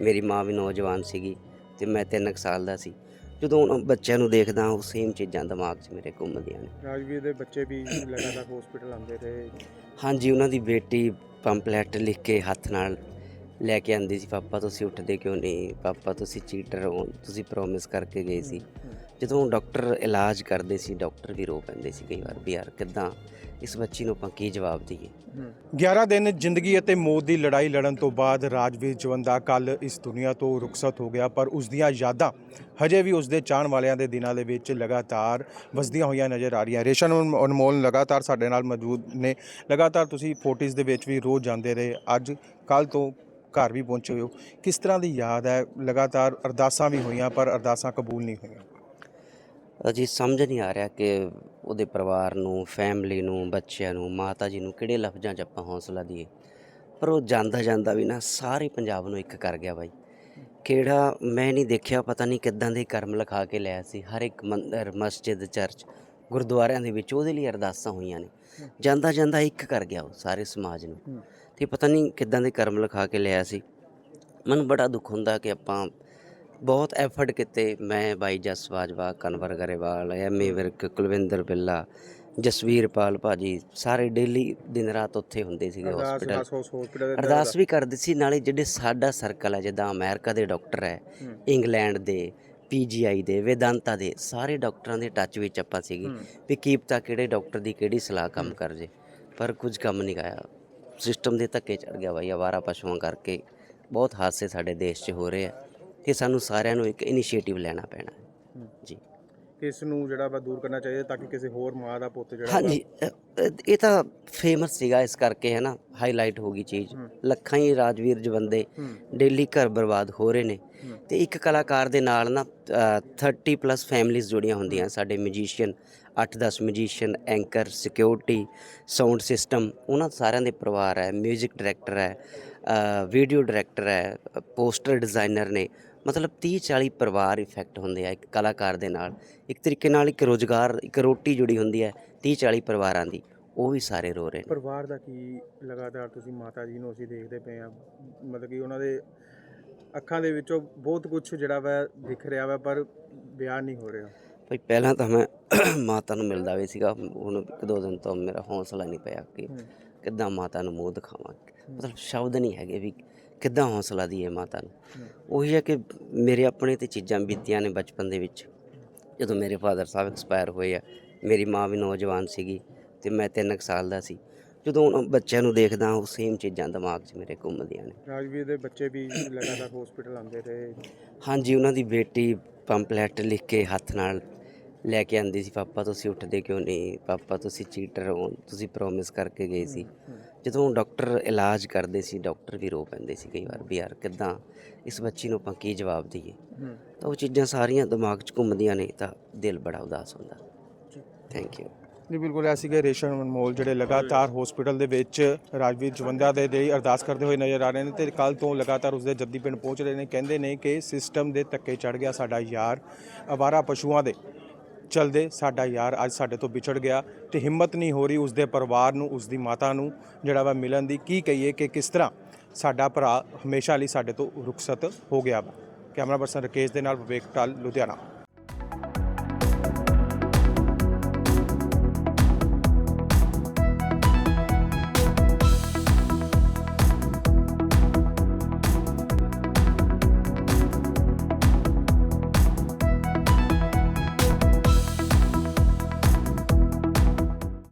ਮੇਰੀ ਮਾਂ ਵੀ ਨੌਜਵਾਨ ਸੀਗੀ ਤੇ ਮੈਂ 3 ਸਾਲ ਦਾ ਸੀ। ਜਦੋਂ ਉਹਨਾਂ ਬੱਚਿਆਂ ਨੂੰ ਦੇਖਦਾ ਉਹ ਸੇਮ ਚੀਜ਼ਾਂ ਦਿਮਾਗ 'ਚ ਮੇਰੇ ਘੁੰਮਦੀਆਂ ਨੇ। ਰਾਜਵੀਰ ਦੇ ਬੱਚੇ ਵੀ ਲਗਾਤਾਰ ਹਸਪੀਟਲ ਆਉਂਦੇ ਰਹੇ। ਹਾਂਜੀ ਉਹਨਾਂ ਦੀ ਬੇਟੀ ਪੰਪਲੇਟ ਲਿਖ ਕੇ ਹੱਥ ਨਾਲ ਲੈ ਕੇ ਆਂਦੀ ਸੀ ਪਾਪਾ ਤੁਸੀਂ ਉੱਠਦੇ ਕਿਉਂ ਨਹੀਂ? ਪਾਪਾ ਤੁਸੀਂ ਚੀਟਰ ਹੋ ਤੁਸੀਂ ਪ੍ਰੋਮਿਸ ਕਰਕੇ ਗਏ ਸੀ। ਜਦੋਂ ਡਾਕਟਰ ਇਲਾਜ ਕਰਦੇ ਸੀ, ਡਾਕਟਰ ਵੀ ਰੋ ਪੈਂਦੇ ਸੀ ਕਈ ਵਾਰ, ਵੀ ਯਾਰ ਕਿੱਦਾਂ ਇਸ ਬੱਚੀ ਨੂੰ ਆਪਾਂ ਕੀ ਜਵਾਬ ਦਈਏ? 11 ਦਿਨ ਜ਼ਿੰਦਗੀ ਅਤੇ ਮੌਤ ਦੀ ਲੜਾਈ ਲੜਨ ਤੋਂ ਬਾਅਦ ਰਾਜਵੀਰ ਜਵੰਦਾ ਕੱਲ ਇਸ ਦੁਨੀਆ ਤੋਂ ਰੁਖਸਤ ਹੋ ਗਿਆ, ਪਰ ਉਸ ਦੀਆਂ ਯਾਦਾਂ ਹਜੇ ਵੀ ਉਸ ਦੇ ਚਾਹਣ ਵਾਲਿਆਂ ਦੇ ਦਿਨਾਂ ਦੇ ਵਿੱਚ ਲਗਾਤਾਰ ਵਸਦੀਆਂ ਹੋਈਆਂ ਨਜ਼ਰ ਆ ਰਹੀਆਂ। ਰੇਸ਼ਮ ਅਨਮੋਲ ਲਗਾਤਾਰ ਸਾਡੇ ਨਾਲ ਮੌਜੂਦ ਨੇ। ਲਗਾਤਾਰ ਤੁਸੀਂ ਫੋਟੋਜ਼ ਦੇ ਵਿੱਚ ਵੀ ਰੋਜ਼ ਜਾਂਦੇ ਰਹੇ। ਅੱਜ ਕੱਲ ਤੋਂ ਘਰ ਵੀ ਪਹੁੰਚੇ ਹੋ। ਕਿਸ ਤਰ੍ਹਾਂ ਦੀ ਯਾਦ ਹੈ? ਲਗਾਤਾਰ ਅਰਦਾਸਾਂ ਵੀ ਹੋਈਆਂ, ਪਰ ਅਰਦਾਸਾਂ ਕਬੂਲ ਨਹੀਂ ਹੋਈਆਂ। ਅਜੀ ਸਮਝ ਨਹੀਂ ਆ ਰਿਹਾ ਕਿ ਉਹਦੇ ਪਰਿਵਾਰ ਨੂੰ ਫੈਮਿਲੀ ਨੂੰ, ਬੱਚਿਆਂ ਨੂੰ, ਮਾਤਾ ਜੀ ਨੂੰ ਕਿਹੜੇ ਲਫ਼ਜ਼ਾਂ 'ਚ ਆਪਾਂ ਹੌਸਲਾ ਦਈਏ। ਪਰ ਉਹ ਜਾਂਦਾ ਜਾਂਦਾ ਵੀ ਨਾ ਸਾਰੇ ਪੰਜਾਬ ਨੂੰ ਇੱਕ ਕਰ ਗਿਆ ਬਾਈ। ਕਿਹੜਾ ਮੈਂ ਨਹੀਂ ਦੇਖਿਆ, ਪਤਾ ਨਹੀਂ ਕਿੱਦਾਂ ਦੇ ਕਰਮ ਲਿਖਾ ਕੇ ਲਿਆ ਸੀ। ਹਰ ਇੱਕ ਮੰਦਰ, ਮਸਜਿਦ, ਚਰਚ, ਗੁਰਦੁਆਰਿਆਂ ਦੇ ਵਿੱਚ ਉਹਦੇ ਲਈ ਅਰਦਾਸਾਂ ਹੋਈਆਂ ਨੇ। ਜਾਂਦਾ ਜਾਂਦਾ ਇੱਕ ਕਰ ਗਿਆ ਉਹ ਸਾਰੇ ਸਮਾਜ ਨੂੰ। ਤੇ ਪਤਾ ਨਹੀਂ ਕਿੱਦਾਂ ਦੇ ਕਰਮ ਲਿਖਾ ਕੇ ਲਿਆ ਸੀ। ਮੈਨੂੰ ਬੜਾ ਦੁੱਖ ਹੁੰਦਾ ਕਿ ਆਪਾਂ ਬਹੁਤ ਐਫਰਟ ਕੀਤੇ ਮੈਂ ਬਾਈ ਜਸ ਬਾਜਵਾ ਕਨਵਰ ਗਰੇਵਾਲ ਐਮਏ ਵਿਰਕ ਕੁਲਵਿੰਦਰ ਬਿੱਲਾ ਜਸਵੀਰ ਪਾਲ ਭਾਜੀ ਸਾਰੇ ਡੇਲੀ ਦਿਨ ਰਾਤ ਉੱਥੇ ਹੁੰਦੇ ਸੀਗੇ ਹਸਪੀਟਲ ਅਰਦਾਸ ਵੀ ਕਰਦੇ ਸੀ ਨਾਲੇ ਜਿਹੜੇ ਸਾਡਾ ਸਰਕਲ ਹੈ ਜਿੱਦਾਂ ਅਮਰੀਕਾ ਦੇ ਡਾਕਟਰ ਹੈ ਇੰਗਲੈਂਡ ਦੇ ਪੀਜੀਆਈ ਦੇ ਵੇਦਾਂਤਾ ਦੇ ਸਾਰੇ ਡਾਕਟਰਾਂ ਦੇ ਟੱਚ ਵਿੱਚ ਆਪਾਂ ਸੀਗੇ ਵੀ ਕੀ ਪਤਾ ਕਿਹੜੇ ਡਾਕਟਰ ਦੀ ਕਿਹੜੀ ਸਲਾਹ ਕੰਮ ਕਰ ਜੇ ਪਰ ਕੁਝ ਕੰਮ ਨਹੀਂ ਆਇਆ। ਸਿਸਟਮ ਦੇ ਧੱਕੇ ਚੜ ਗਿਆ ਬਾਈ ਆਵਾਰਾ ਪਸ਼ੂਆਂ ਕਰਕੇ। ਬਹੁਤ ਹਾਦਸੇ ਸਾਡੇ ਦੇਸ਼ 'ਚ ਹੋ ਰਹੇ ਆ। ਕਿ ਸਾਨੂੰ ਸਾਰਿਆਂ ਨੂੰ ਇੱਕ ਇਨੀਸ਼ੀਏਟਿਵ ਲੈਣਾ ਪੈਣਾ ਹੈ। ਜੀ। ਕਿਸ ਨੂੰ ਜਿਹੜਾ ਵਾ ਦੂਰ ਕਰਨਾ ਚਾਹੀਦਾ ਤਾਂ ਕਿ ਕਿਸੇ ਹੋਰ ਮਾਂ ਦਾ ਪੁੱਤ ਜਿਹੜਾ ਵਾ- ਹਾਂਜੀ ਅ, ਅ, ਇਹ ਤਾਂ ਫੇਮਸ ਸੀਗਾ ਇਸ ਕਰਕੇ ਹੈ ਨਾ? ਹਾਈਲਾਈਟ ਹੋ ਗਈ ਚੀਜ਼। ਲੱਖਾਂ ਹੀ ਰਾਜਵੀਰ ਜਵੰਦੇ ਹੂੰ। ਡੇਲੀ ਘਰ ਬਰਬਾਦ ਹੋ ਰਹੇ ਨੇ। ਤੇ ਇੱਕ ਕਲਾਕਾਰ ਦੇ ਨਾਲ ਨਾ ਅ, 30 ਪਲੱਸ ਫੈਮਿਲੀਆਂ ਜੁੜੀਆਂ ਹੁੰਦੀਆਂ ਸਾਡੇ musician 8-10 musician anchor security sound system ਉਹਨਾਂ ਸਾਰਿਆਂ ਦੇ ਪਰਿਵਾਰ ਹੈ 뮤직 ਡਾਇਰੈਕਟਰ ਹੈ ਵੀਡੀਓ ਡਾਇਰੈਕਟਰ ਹੈ ਪੋਸਟਰ ਡਿਜ਼ਾਈਨਰ ਨੇ ਮਤਲਬ 30 40 ਪਰਿਵਾਰ ਇਫੈਕਟ ਹੁੰਦੇ ਆ ਇੱਕ ਕਲਾਕਾਰ ਦੇ ਨਾਲ। ਇੱਕ ਤਰੀਕੇ ਨਾਲ ਇੱਕ ਰੋਜ਼ਗਾਰ ਇੱਕ ਰੋਟੀ ਜੁੜੀ ਹੁੰਦੀ ਹੈ 30 40 ਪਰਿਵਾਰਾਂ ਦੀ ਉਹ ਵੀ ਸਾਰੇ ਰੋ ਰਹੇ ਨੇ। ਪਰਿਵਾਰ ਦਾ ਕੀ ਲਗਾਤਾਰ ਤੁਸੀਂ ਮਾਤਾ ਜੀ ਨੂੰ ਅਸੀਂ ਦੇਖਦੇ ਪਏ ਆ ਮਤਲਬ ਕਿ ਉਹਨਾਂ ਦੇ ਅੱਖਾਂ ਦੇ ਵਿੱਚੋਂ ਬਹੁਤ ਕੁਝ ਜਿਹੜਾ ਵਾ ਦਿਖ ਰਿਹਾ ਵਾ ਪਰ ਬਿਆਨ ਨਹੀਂ ਹੋ ਰਿਹਾ। ਭਈ ਪਹਿਲਾਂ ਤਾਂ ਮੈਂ ਮਾਤਾ ਨੂੰ ਮਿਲਦਾ ਵੀ ਸੀਗਾ ਹੁਣ ਇੱਕ ਦੋ ਦਿਨ ਤੋਂ ਮੇਰਾ ਹੌਸਲਾ ਨਹੀਂ ਪਿਆ ਕਿ ਕਿੱਦਾਂ ਮਾਤਾ ਨੂੰ ਮੂੰਹ ਦਿਖਾਵਾਂ। ਮਤਲਬ ਸ਼ਬਦ ਨਹੀਂ ਹੈਗੇ ਵੀ ਕਿੱਦਾਂ ਹੌਸਲਾ ਦਈਏ ਮਾਤਾ ਨੂੰ? ਉਹੀ ਹੈ ਕਿ ਮੇਰੇ ਆਪਣੇ ਤੇ ਚੀਜ਼ਾਂ ਬੀਤੀਆਂ ਨੇ ਬਚਪਨ ਦੇ ਵਿੱਚ। ਜਦੋਂ ਮੇਰੇ ਫਾਦਰ ਸਾਹਿਬ ਐਕਸਪਾਇਰ ਹੋਏ ਆ ਮੇਰੀ ਮਾਂ ਵੀ ਨੌਜਵਾਨ ਸੀਗੀ ਤੇ ਮੈਂ 3 ਸਾਲ ਦਾ ਸੀ। ਜਦੋਂ ਉਹਨਾਂ ਬੱਚਿਆਂ ਨੂੰ ਦੇਖਦਾ ਉਹ ਸੇਮ ਚੀਜ਼ਾਂ ਦਿਮਾਗ 'ਚ ਮੇਰੇ ਘੁੰਮਦੀਆਂ ਨੇ। ਰਾਜਵੀਰ ਦੇ ਬੱਚੇ ਵੀ ਲਗਾਤਾਰ ਹਸਪੀਟਲ ਆਉਂਦੇ ਰਹੇ। ਹਾਂਜੀ ਉਹਨਾਂ ਦੀ ਬੇਟੀ ਪੰਪਲੇਟ ਲਿਖ ਕੇ ਹੱਥ ਨਾਲ ਲੈ ਕੇ ਆਂਦੀ ਸੀ ਪਾਪਾ ਤੁਸੀਂ ਉੱਠਦੇ ਕਿਉਂ ਨਹੀਂ? ਪਾਪਾ ਤੁਸੀਂ ਚੀਟਰ ਹੋ ਤੁਸੀਂ ਪ੍ਰੋਮਿਸ ਕਰਕੇ ਗਏ ਸੀ। ਜਦੋਂ ਡਾਕਟਰ ਇਲਾਜ ਕਰਦੇ ਸੀ ਡਾਕਟਰ ਵੀ ਰੋ ਪੈਂਦੇ ਸੀ ਕਈ ਵਾਰ ਵੀ ਯਾਰ ਕਿੱਦਾਂ ਇਸ ਬੱਚੀ ਨੂੰ ਆਪਾਂ ਕੀ ਜਵਾਬ ਦਈਏ? ਤਾਂ ਉਹ ਚੀਜ਼ਾਂ ਸਾਰੀਆਂ ਦਿਮਾਗ 'ਚ ਘੁੰਮਦੀਆਂ ਨੇ ਤਾਂ ਦਿਲ ਬੜਾ ਉਦਾਸ ਹੁੰਦਾ। ਥੈਂਕ ਯੂ ਜੀ ਬਿਲਕੁਲ ਐਸੀ ਕਿ ਰੇਸ਼ਮ ਅਨਮੋਲ ਜਿਹੜੇ ਲਗਾਤਾਰ ਹਸਪੀਟਲ ਦੇ ਵਿੱਚ ਰਾਜਵੀਰ ਜਵੰਦਾ ਦੇ ਲਈ ਅਰਦਾਸ ਕਰਦੇ ਹੋਏ ਨਜ਼ਰ ਆ ਰਹੇ ਨੇ ਤੇ ਕੱਲ ਤੋਂ ਲਗਾਤਾਰ ਉਸਦੇ ਜੱਦੀ ਪਿੰਡ ਪਹੁੰਚ ਰਹੇ ਨੇ। ਕਹਿੰਦੇ ਨੇ ਕਿ ਸਿਸਟਮ ਦੇ ਧੱਕੇ ਚੜ ਗਿਆ ਸਾਡਾ ਯਾਰ ਅਵਾਰਾ ਪਸ਼ੂਆਂ ਦੇ। ਚਲਦੇ, ਸਾਡਾ ਯਾਰ ਅੱਜ ਸਾਡੇ ਤੋਂ ਵਿਛੜ ਗਿਆ ਤੇ ਹਿੰਮਤ ਨਹੀਂ ਹੋ ਰਹੀ ਉਸਦੇ ਪਰਿਵਾਰ ਨੂੰ ਉਸਦੀ ਮਾਤਾ ਨੂੰ, ਜਿਹੜਾ ਵਾ ਮਿਲਣ ਦੀ। ਕੀ ਕਹੀਏ ਕਿ ਕਿਸ ਤਰ੍ਹਾਂ ਸਾਡਾ ਭਰਾ ਹਮੇਸ਼ਾ ਲਈ ਸਾਡੇ ਤੋਂ ਰੁਖਸਤ ਹੋ ਗਿਆ ਵਾ। ਕੈਮਰਾ ਪਰਸਨ ਰਕੇਸ਼ ਦੇ ਨਾਲ ਵਿਵੇਕ ਟਾਲ, ਲੁਧਿਆਣਾ।